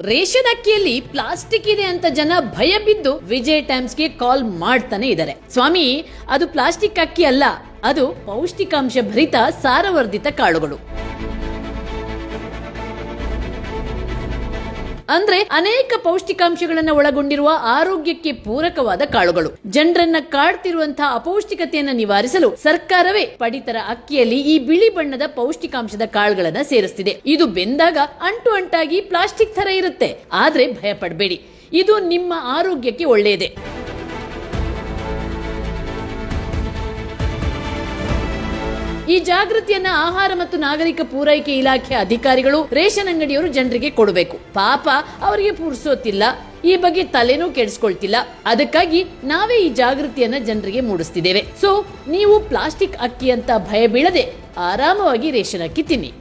Ration ಅಕ್ಕಿಯಲ್ಲಿ plastic ಇದೆ ಅಂತ ಜನ ಭಯ ಬಿದ್ದು ವಿಜಯ್ ಟೈಮ್ಸ್ಗೆ ಕಾಲ್ ಮಾಡ್ತಾನೆ ಇದ್ದಾರೆ. ಸ್ವಾಮಿ, ಅದು ಪ್ಲಾಸ್ಟಿಕ್ ಅಕ್ಕಿ ಅಲ್ಲ, ಅದು ಪೌಷ್ಟಿಕಾಂಶ ಭರಿತ ಸಾರವರ್ಧಿತ ಕಾಳುಗಳು. ಅಂದ್ರೆ ಅನೇಕ ಪೌಷ್ಟಿಕಾಂಶಗಳನ್ನ ಒಳಗೊಂಡಿರುವ ಆರೋಗ್ಯಕ್ಕೆ ಪೂರಕವಾದ ಕಾಳುಗಳು. ಜನರನ್ನ ಕಾಡ್ತಿರುವಂತಹ ಅಪೌಷ್ಟಿಕತೆಯನ್ನ ನಿವಾರಿಸಲು ಸರ್ಕಾರವೇ ಪಡಿತರ ಅಕ್ಕಿಯಲ್ಲಿ ಈ ಬಿಳಿ ಬಣ್ಣದ ಪೌಷ್ಟಿಕಾಂಶದ ಕಾಳುಗಳನ್ನ ಸೇರಿಸ್ತಿದೆ. ಇದು ಬೆಂದಾಗ ಅಂಟು ಅಂಟಾಗಿ ಪ್ಲಾಸ್ಟಿಕ್ ತರ ಇರುತ್ತೆ. ಆದ್ರೆ ಭಯ ಪಡಬೇಡಿ ಇದು ನಿಮ್ಮ ಆರೋಗ್ಯಕ್ಕೆ ಒಳ್ಳೆಯದೇ ಈ ಜಾಗೃತಿಯನ್ನ ಆಹಾರ ಮತ್ತು ನಾಗರಿಕ ಪೂರೈಕೆ ಇಲಾಖೆ ಅಧಿಕಾರಿಗಳು ರೇಷನ್ ಅಂಗಡಿಯವರು ಜನರಿಗೆ ಕೊಡಬೇಕು. ಪಾಪ ಅವರಿಗೆ ಪುರ್ಸೋತಿಲ್ಲ. ಈ ಬಗ್ಗೆ ತಲೆನೂ ಕೆಡಿಸ್ಕೊಳ್ತಿಲ್ಲ. ಅದಕ್ಕಾಗಿ ನಾವೇ ಈ ಜಾಗೃತಿಯನ್ನ ಜನರಿಗೆ ಮೂಡಿಸ್ತಿದ್ದೇವೆ. ಸೊ ನೀವು ಪ್ಲಾಸ್ಟಿಕ್ ಅಕ್ಕಿ ಅಂತ ಭಯ ಬೀಳದೆ ಆರಾಮವಾಗಿ ರೇಷನ್ ಅಕ್ಕಿ ತಿನ್ನಿ.